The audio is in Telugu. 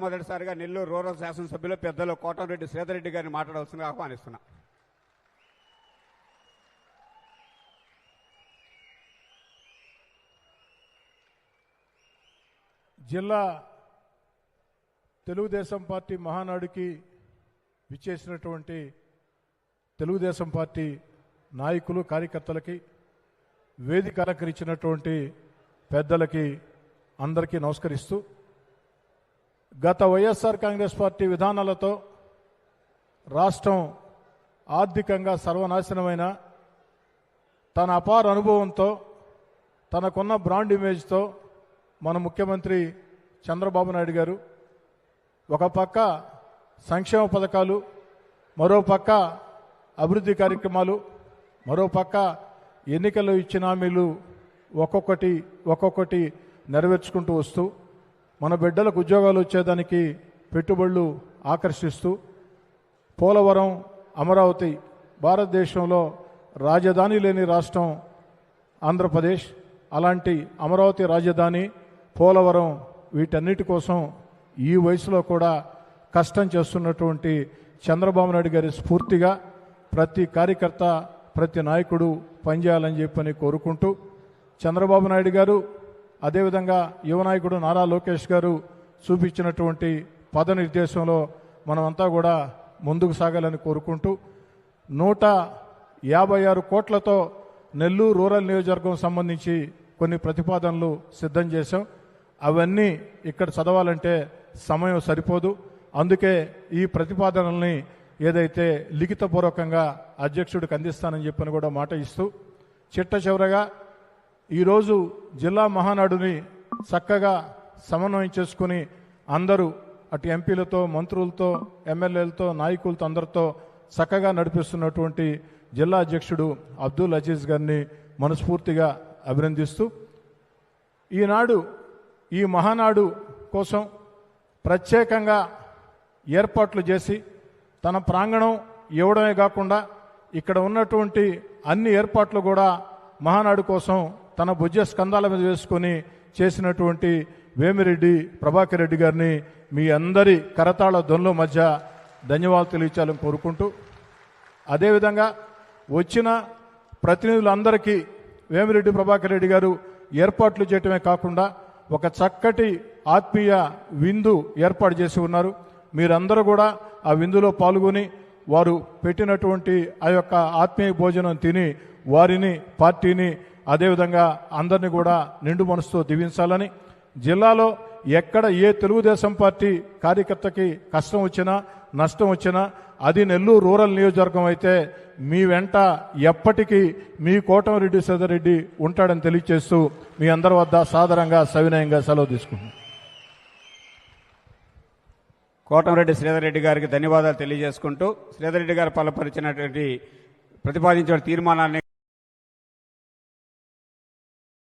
మొట్టమొదటిసారిగా నెల్లూరు రూరల్ శాసనసభ్యులు పెద్దలు కోటంరెడ్డి శ్రీధరెడ్డి గారిని మాట్లాడవలసిందిగా ఆహ్వానిస్తున్నా. జిల్లా తెలుగుదేశం పార్టీ మహానాడుకి విచ్చేసినటువంటి తెలుగుదేశం పార్టీ నాయకులు కార్యకర్తలకి వేదిక అలంకరించినటువంటి పెద్దలకి అందరికీ నమస్కరిస్తూ గత వైఎస్ఆర్ కాంగ్రెస్ పార్టీ విధానాలతో రాష్ట్రం ఆర్థికంగా సర్వనాశనమైన తన అపార అనుభవంతో తనకున్న బ్రాండ్ ఇమేజ్తో మన ముఖ్యమంత్రి చంద్రబాబు నాయుడు గారు ఒక పక్క సంక్షేమ పథకాలు మరో పక్క అభివృద్ధి కార్యక్రమాలు మరో పక్క ఎన్నికల్లో ఇచ్చిన హామీలు ఒక్కొక్కటి ఒక్కొక్కటి నెరవేర్చుకుంటూ వస్తూ మన బిడ్డలకు ఉద్యోగాలు వచ్చేదానికి పెట్టుబడులు ఆకర్షిస్తూ పోలవరం అమరావతి భారతదేశంలో రాజధాని లేని రాష్ట్రం ఆంధ్రప్రదేశ్. అలాంటి అమరావతి రాజధాని పోలవరం వీటన్నిటి కోసం ఈ వయసులో కూడా కష్టం చేస్తున్నటువంటి చంద్రబాబు నాయుడు గారి స్ఫూర్తిగా ప్రతి కార్యకర్త ప్రతి నాయకుడు పనిచేయాలని చెప్పని కోరుకుంటూ చంద్రబాబు నాయుడు గారు అదేవిధంగా యువ నాయకుడు నారా లోకేష్ గారు చూపించినటువంటి పద నిర్దేశంలో మనమంతా కూడా ముందుకు సాగాలని కోరుకుంటూ నూట యాభై ఆరు కోట్లతో నెల్లూరు రూరల్ నియోజకవర్గం సంబంధించి కొన్ని ప్రతిపాదనలు సిద్ధం చేశాం. అవన్నీ ఇక్కడ చదవాలంటే సమయం సరిపోదు. అందుకే ఈ ప్రతిపాదనల్ని ఏదైతే లిఖితపూర్వకంగా అధ్యక్షుడికి అందిస్తానని చెప్పని కూడా మాట ఇస్తూ చిట్ట చివరగా ఈరోజు జిల్లా మహానాడుని చక్కగా సమన్వయం చేసుకుని అందరూ అటు ఎంపీలతో మంత్రులతో ఎమ్మెల్యేలతో నాయకులతో అందరితో చక్కగా నడిపిస్తున్నటువంటి జిల్లా అధ్యక్షుడు అబ్దుల్ అజీజ్ గారిని మనస్ఫూర్తిగా అభినందిస్తూ ఈనాడు ఈ మహానాడు కోసం ప్రత్యేకంగా ఏర్పాట్లు చేసి తన ప్రాంగణం ఇవ్వడమే కాకుండా ఇక్కడ ఉన్నటువంటి అన్ని ఏర్పాట్లు కూడా మహానాడు కోసం తన భుజ స్కందాల మీద వేసుకొని చేసినటువంటి వేమిరెడ్డి ప్రభాకర్ రెడ్డి గారిని మీ అందరి కరతాళ ధ్వనుల మధ్య ధన్యవాదాలు తెలియచాలని కోరుకుంటూ అదేవిధంగా వచ్చిన ప్రతినిధులందరికీ వేమిరెడ్డి ప్రభాకర్ రెడ్డి గారు ఏర్పాట్లు చేయటమే కాకుండా ఒక చక్కటి ఆత్మీయ విందు ఏర్పాటు చేసి ఉన్నారు. మీరందరూ కూడా ఆ విందులో పాల్గొని వారు పెట్టినటువంటి ఆ యొక్క ఆత్మీయ భోజనం తిని వారిని పార్టీని అదేవిధంగా అందరినీ కూడా నిండు మనసుతో దీవించాలని జిల్లాలో ఎక్కడ ఏ తెలుగుదేశం పార్టీ కార్యకర్తకి కష్టం వచ్చినా నష్టం వచ్చినా అది నెల్లూరు రూరల్ నియోజకవర్గం అయితే మీ వెంట ఎప్పటికీ మీ కోటమిరెడ్డి సోదరెడ్డి ఉంటాడని తెలియజేస్తూ మీ అందరి వద్ద సాధారణంగా సవినయంగా సెలవు తీసుకుంటున్నాను కోటంరెడ్డి శ్రీధరెడ్డి గారికి ధన్యవాదాలు తెలియజేసుకుంటూ శ్రీధరెడ్డి గారు పలపరిచినటువంటి ప్రతిపాదించిన తీర్మానాన్ని